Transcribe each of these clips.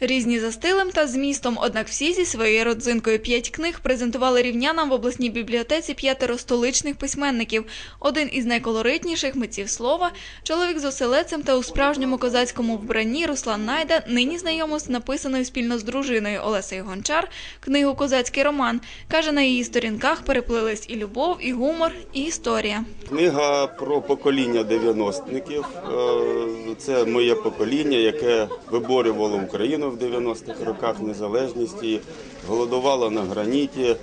Різні за стилем та змістом, однак всі зі своєю родзинкою. П'ять книг презентували рівнянам в обласній бібліотеці п'ятеро столичних письменників. Один із найколоритніших митців слова, чоловік з оселецем та у справжньому козацькому вбранні Руслан Найда нині знайомо з написаною спільно з дружиною Олесею Гончар книгу Козацький роман. Каже, на її сторінках переплились і любов, і гумор, і історія. Книга про покоління 90-ників. Е, Це моє покоління, яке виборювало Україну в 90-х роках, незалежність голодувала на граніті.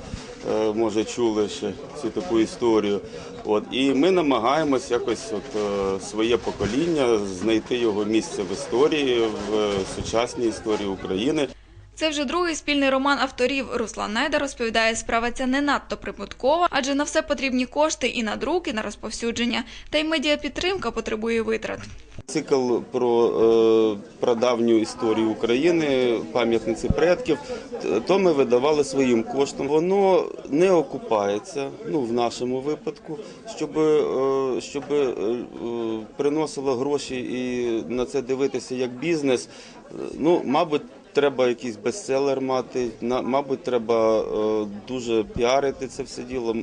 Е, Може, чули ще цю таку історію. От і ми намагаємось якось от е, своє покоління знайти його місце в історії, в е, сучасній історії України. Це вже другий спільний роман авторів. Руслан Найда розповідає, справа ця не надто прибуткова, адже на все потрібні кошти і на друк, і на розповсюдження. Та й медіапідтримка потребує витрат. Цикл про е, прадавню історію України, пам'ятниці предків, то ми видавали своїм коштом. Воно не окупається, ну в нашому випадку, щоб, е, щоб е, приносило гроші і на це дивитися як бізнес. Ну, мабуть. Треба якийсь бестселер мати, на- мабуть, треба е, дуже піарити це все діло,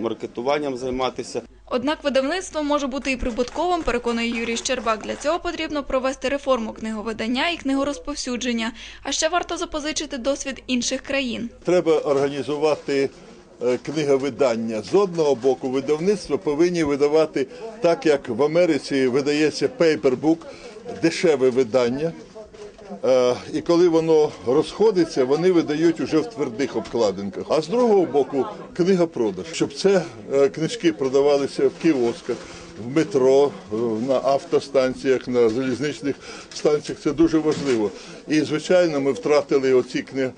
маркетуванням займатися. Однак видавництво може бути і прибутковим, переконує Юрій Щербак. Для цього потрібно провести реформу книговидання і книгорозповсюдження. А ще варто запозичити досвід інших країн. Треба організувати е, книговидання. З одного боку, видавництво повинні видавати так, як в Америці видається пейпербук, дешеве видання. Е, І коли воно розходиться, вони видають уже в твердих обкладинках. А з другого боку, книгопродаж, щоб це е, книжки продавалися в кіосках, в метро, е, на автостанціях, на залізничних станціях. Це дуже важливо. І звичайно, ми втратили оці книги.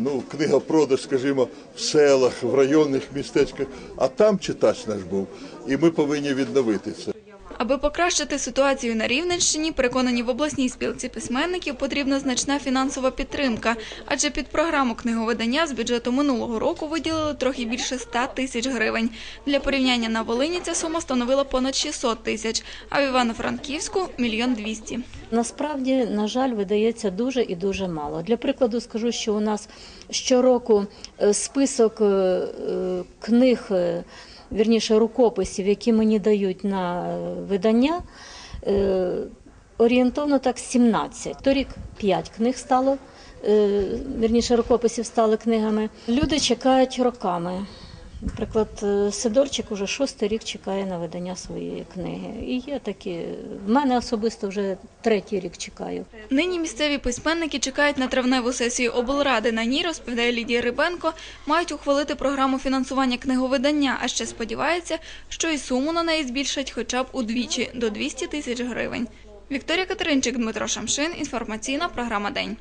Ну, книгопродаж, скажімо, в селах, в районних містечках, а там читач наш був, і ми повинні відновити це. Аби покращити ситуацію на Рівненщині, переконані в обласній спілці письменників, потрібна значна фінансова підтримка. Адже під програму книговидання з бюджету минулого року виділили трохи більше 100 тисяч гривень. Для порівняння на Волині ця сума становила понад 600 тисяч, а в Івано-Франківську – мільйон двісті. Насправді, на жаль, видається дуже і дуже мало. Для прикладу скажу, що у нас щороку е, список е, е, книг, вірніше рукописів, які мені дають на е, видання, е, орієнтовно так 17. Торік 5 книг стало, е, вірніше рукописів стали книгами. Люди чекають роками. Наприклад, е, Сидорчик уже шостий рік чекає на видання своєї книги. І є такі. В мене особисто вже третій рік чекаю. Нині місцеві письменники чекають на травневу сесію облради. На ній, розповідає Лідія Рибенко, мають ухвалити програму фінансування книговидання, а ще сподівається, що і суму на неї збільшать хоча б удвічі – до 200 тисяч гривень. Вікторія Катеринчик, Дмитро Шамшин. Інформаційна програма «День».